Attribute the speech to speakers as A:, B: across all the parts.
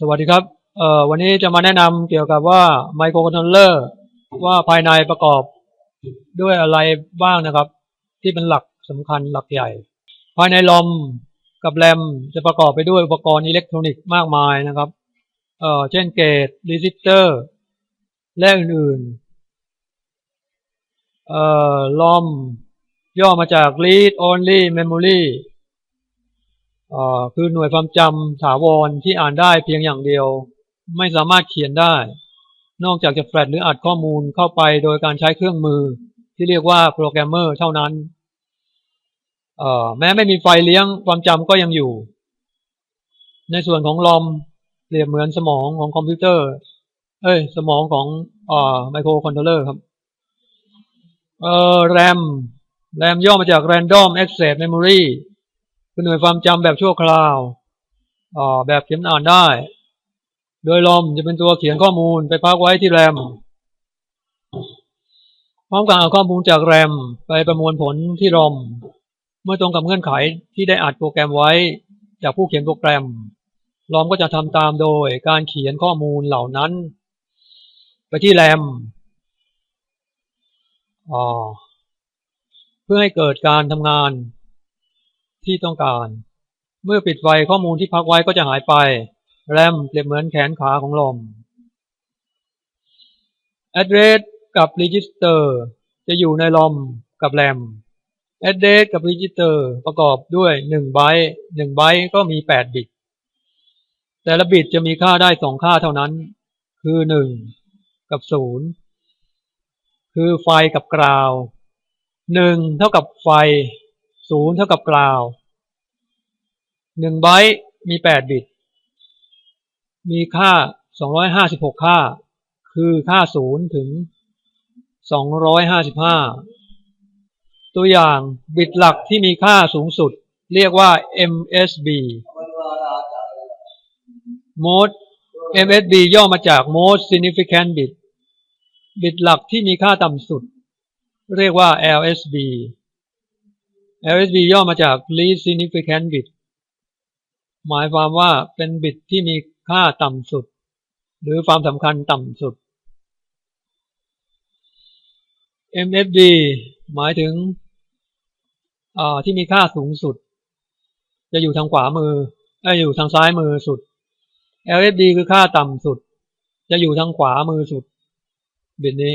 A: สวัสดีครับเอ่อวันนี้จะมาแนะนำเกี่ยวกับว่าไมโครคอนโทรลเลอร์ว่าภายในประกอบด้วยอะไรบ้างนะครับ ที่เป็นหลักสำคัญหลักใหญ่ ภายในลอมกับแรมจะประกอบไปด้วยอุปกรณ์อิเล็กทรอนิกส์มากมายนะครับเอ่อเช่นเกตรีซิสเตอร์และอื่นๆเอ่อลอมย่อมาจาก read only memory คือหน่วยความจำถาวรที่อ่านได้เพียงอย่างเดียว ไม่สามารถเขียนได้ นอกจากจะแฟลชหรืออัดข้อมูลเข้าไปโดยการใช้เครื่องมือ ที่เรียกว่าโปรแกรมเมอร์เท่านั้นอ่อแม้ไม่มีไฟเลี้ยงความจำก็ยังอยู่ ในส่วนของลอมเปรียบเหมือนสมองของคอมพิวเตอร์ เอ้ย สมองของอ่าไมโครคอนโทรลเลอร์ครับเอ่อแรมแรมย่อมาจาก Random Access Memory คือหน่วยความจำแบบชั่วคราวอ่าแบบเขียนอ่านได้ โดยลมจะเป็นตัวเขียนข้อมูลไปพักไว้ที่แรมพร้อมกับเอาข้อมูลจากแรมไปประมวลผลที่รอมเมื่อตรงกับเงื่อนไขที่ได้อัดโปรแกรมไว้จากผู้เขียนโปรแกรมรอมก็จะทำตามโดยการเขียนข้อมูลเหล่านั้น ไปที่แรมอ๋อเพื่อให้เกิดการทำงาน ที่ต้องการ เมื่อปิดไฟข้อมูลที่พักไว้ก็จะหายไป แรมเปรียบเหมือนแขนขาของลม address กับ register จะอยู่ในลมกับแรม address กับ register ประกอบด้วย1ไบต์1ไบต์ก็มี 8 บิต แต่ละบิตจะมีค่าได้ 2 ค่าเท่านั้น คือ 1 กับ 0 คือไฟกับกราว 1 เท่ากับไฟ 0เท่ากับกราว1ไบต์มี8บิต มีค่า256ค่า คือค่า0ถึง255ตัวอย่างบิตหลักที่มีค่าสูงสุด เรียกว่า MSB Most MSB ย่อมาจาก Most Significant Bit บิตหลักที่มีค่าต่ำสุด เรียกว่า LSB LSB ย่อมาจาก Least Significant Bit หมายความว่าเป็นบิตที่มีค่าต่ำสุด หรือความสำคัญต่ำสุด MFD หมายถึงที่มีค่าสูงสุด จะอยู่ทางขวามืออ้อยู่ทางซ้ายมือสุด LFD คือค่าต่ำสุด จะอยู่ทางขวามือสุด บิตนี้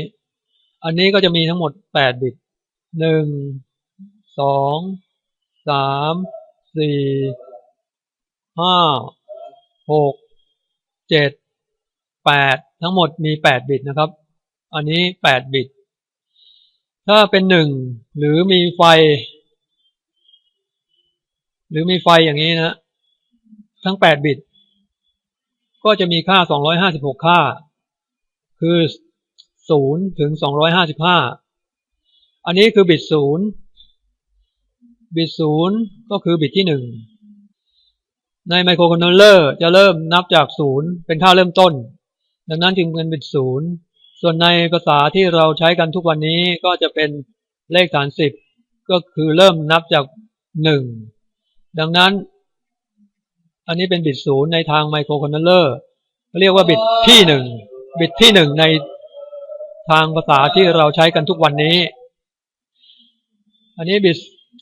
A: อันนี้ก็จะมีทั้งหมดแปดบิตหนึ่ง สองสามสี่ห้าหกเจ็ดแปดทั้งหมดมีแปดบิตนะครับ อันนี้แปดบิต ถ้าเป็นหนึ่งหรือมีไฟ หรือมีไฟอย่างนี้นะทั้งแปดบิต ก็จะมีค่าสองร้อยห้าสิบหกค่า คือศูนย์ถึงสองร้อยห้าสิบห้าอันนี้คือบิตศูนย์ บิตศูนย์ก็คือบิตที่หนึ่งในไมโครคอนโทรลเลอร์จะเริ่มนับจากศูนย์เป็นค่าเริ่มต้น ดังนั้นจึงเป็นบิตศูนย์ส่วนในภาษาที่เราใช้กันทุกวันนี้ก็จะเป็นเลขฐานสิบก็คือเริ่มนับจากหนึ่งดังนั้น อันนี้เป็นบิตศูนย์ในทางไมโครคอนโทรลเลอร์เรียกว่าบิตที่หนึ่งบิตที่หนึ่งในทางภาษาที่เราใช้กันทุกวันนี้ อันนี้บิต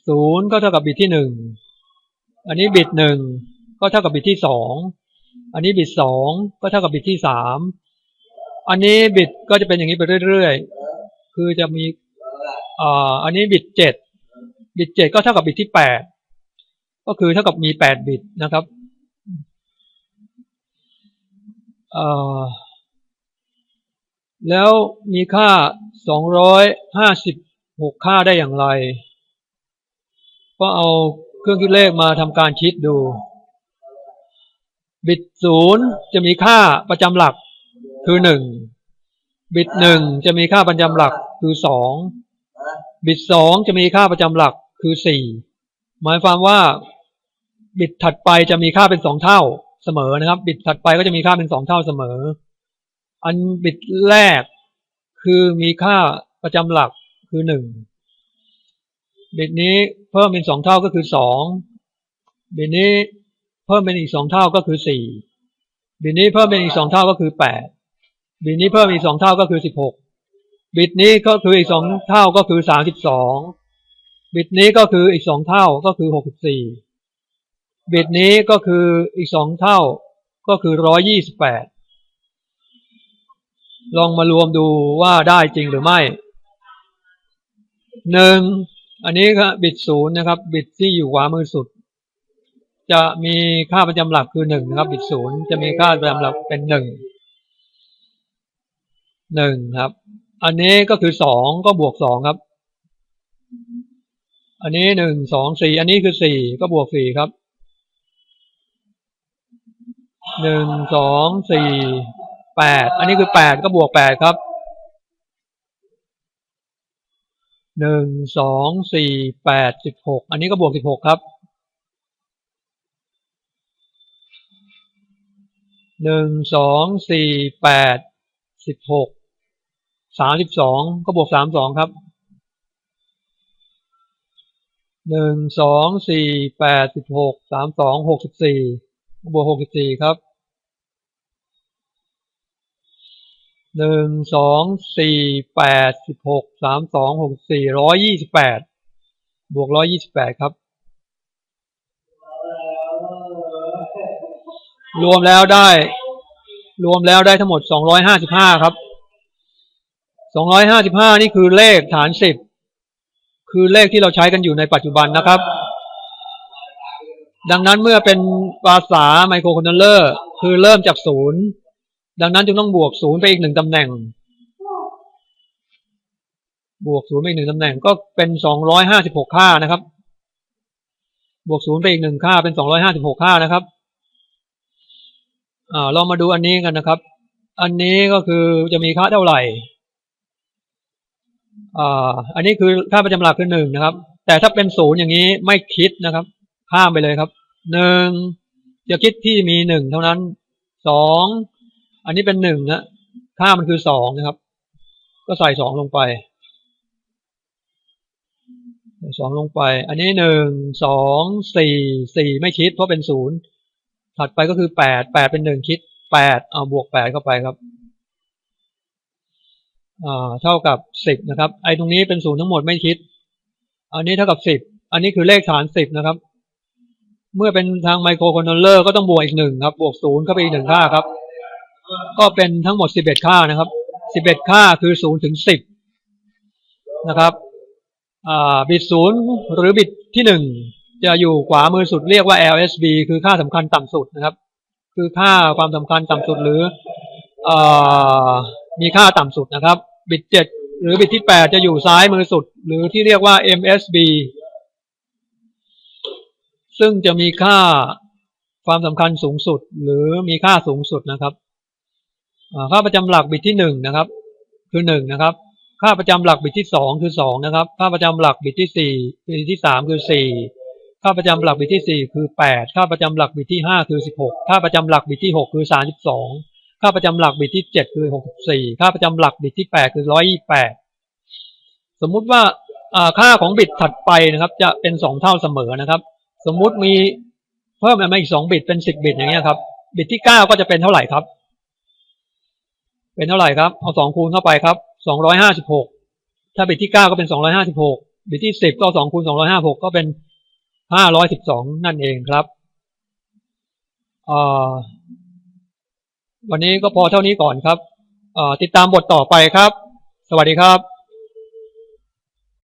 A: ศูนย์ก็เท่ากับบิตที่หนึ่งอันนี้บิตหนึ่งก็เท่ากับบิตที่สองอันนี้บิตสองก็เท่ากับบิตที่สามอันนี้บิตก็จะเป็นอย่างนี้ไปเรื่อยๆ คือจะมีอ่าอันนี้บิตเจ็ดบิตเจ็ดก็เท่ากับบิตที่แปดก็คือเท่ากับมีแปดบิตนะครับอ่อแล้วมีค่าสองร้อยห้าสิบหกค่าได้อย่างไร ก็เอาเครื่องคิดเลขมาทำการคิดดู บิตศูนย์จะมีค่าประจำหลักคือหนึ่งบิตหนึ่งจะมีค่าประจำหลักคือสองบิตสองจะมีค่าประจำหลักคือสี่หมายความว่า บิตถัดไปจะมีค่าเป็นสองเท่าเสมอนะครับ บิตถัดไปก็จะมีค่าเป็นสองเท่าเสมอ อันบิตแรกคือมีค่าประจำหลักคือหนึ่งบิตนี้ เพิ่มเป็นสองเท่าก็คือสองบิตนี้เพิ่มเป็นอีกสองเท่าก็คือสี่บิตนี้เพิ่มเป็นอีกสองเท่าก็คือแปดบิตนี้เพิ่มอีกสองเท่าก็คือสิบหกบิตนี้ก็คืออีกสองเท่าก็คือสามสิบสองบิตนี้ก็คืออีกสองเท่าก็คือหกสิบสี่บิตนี้ก็คืออีกสองเท่าก็คือร้อยยี่สิบแปดลองมารวมดูว่าได้จริงหรือไม่หนึ่ง อันนี้ครับบิตศูนย์นะครับ บิตที่อยู่ขวามือสุด จะมีค่าประจำหลักคือหนึ่งนะครับ บิตศูนย์จะมีค่าประจำหลักเป็นหนึ่งหนึ่งครับ อันนี้ก็คือสองก็บวกสองครับ อันนี้หนึ่งสองสี่อันนี้คือสี่ก็บวกสี่ครับหนึ่งสองสี่แปดอันนี้คือแปดก็บวกแปดครับ หนึ่งสองสี่แปดสิบหกอันนี้ก็บวกสิบหกครับหนึ่งสองสี่แปดสิบหกสามสิบสองก็บวกสามสองครับหนึ่งสองสี่แปดสิบหกสามสองหกสิบสี่บวกหกสิบสี่ครับ หนึ่งสองสี่แปดสิบหกสามสองหกสี่ร้อยยี่สิบแปดบวกร้อยยี่สิบแปดครับ รวมแล้วได้ รวมแล้วได้ทั้งหมดสองร้อยห้าสิบห้าครับสองร้อยห้าสิบห้านี่คือเลขฐานสิบคือเลขที่เราใช้กันอยู่ในปัจจุบันนะครับ ดังนั้นเมื่อเป็นภาษาไมโครคอนโทรลเลอร์ คือเริ่มจากศูนย์ ดังนั้นจึงต้องบวกศูนย์ไปอีกหนึ่งตำแหน่ง บวกศูนย์ไปอีกหนึ่งตำแหน่งก็เป็นสองร้อยห้าสิบหกค่านะครับ บวกศูนย์ไปอีกหนึ่งค่าเป็นสองร้อยห้าสิบหกค่านะครับอ่าเรามาดูอันนี้กันนะครับ อันนี้ก็คือจะมีค่าเท่าไหร่อ่าอันนี้คือค่าประจำหลักคือหนึ่งนะครับ แต่ถ้าเป็นศูนย์อย่างนี้ไม่คิดนะครับ ข้ามไปเลยครับหนึ่งจะคิดที่มีหนึ่งเท่านั้นสอง อันนี้เป็นหนึ่งนะค่ามันคือสองนะครับ ก็ใส่สองลงไปสองลงไป อันนี้หนึ่งสองสี่สี่ไม่คิด เพราะเป็นศูนย์ถัดไปก็คือแปดแปดเป็นหนึ่งคิดแปดเอาบวกแปดเข้าไปครับอ่าเท่ากับสิบนะครับ ไอ้ตรงนี้เป็นศูนย์ทั้งหมดไม่คิด อันนี้เท่ากับสิบอันนี้คือเลขฐานสิบนะครับ เมื่อเป็นทางไมโครคอนโทรลเลอร์ก็ต้องบวกอีกหนึ่งครับ บวกศูนย์เข้าไปอีกหนึ่งค่าครับ ก็เป็นทั้งหมดสิบเอ็ดค่านะครับสิบเอ็ดค่าคือศูนย์ถึงสิบนะครับอ่าบิตศูนย์หรือบิตที่หนึ่งจะอยู่ขวามือสุดเรียกว่า LSB คือค่าสำคัญต่ำสุดนะครับ คือค่าความสำคัญต่ำสุดหรืออ่ามีค่าต่ำสุดนะครับ บิตเจ็ดหรือบิตที่แปดจะอยู่ซ้ายมือสุด หรือที่เรียกว่า MSB ซึ่งจะมีค่าความสำคัญสูงสุด หรือมีค่าสูงสุดนะครับ ค่าประจำหลักบิตที่หนึ่งนะครับคือหนึ่งนะครับค่าประจำหลักบิตที่สองคือสองนะครับค่าประจำหลักบิตที่สี่บิตที่สามคือสี่ค่าประจำหลักบิตที่สี่คือแปดค่าประจำหลักบิตที่ห้าคือสิบหกค่าประจำหลักบิตที่หกคือสามสิบสองค่าประจำหลักบิตที่เจ็ดคือหกสิบสี่ค่าประจำหลักบิตที่แปดคือร้อยยี่แปดสมมุติว่าค่าของบิตถัดไปนะครับ จะเป็นสองเท่าเสมอนะครับ สมมุติมีเพิ่มมาอีกสองบิตเป็นสิบบิตอย่างเงี้ยครับบิตที่เก้าก็จะเป็นเท่าไหร่ครับ เป็นเท่าไหร่ครับ เอาสองคูณเข้าไปครับสองร้อยห้าสิบหกถ้าบิตที่เก้าก็เป็นสองร้อยห้าสิบหกบิตที่สิบก็สองคูณสองร้อยห้าหกก็เป็นห้าร้อยสิบสองนั่นเองครับวันนี้ก็พอเท่านี้ก่อนครับติดตามบทต่อไปครับ สวัสดีครับ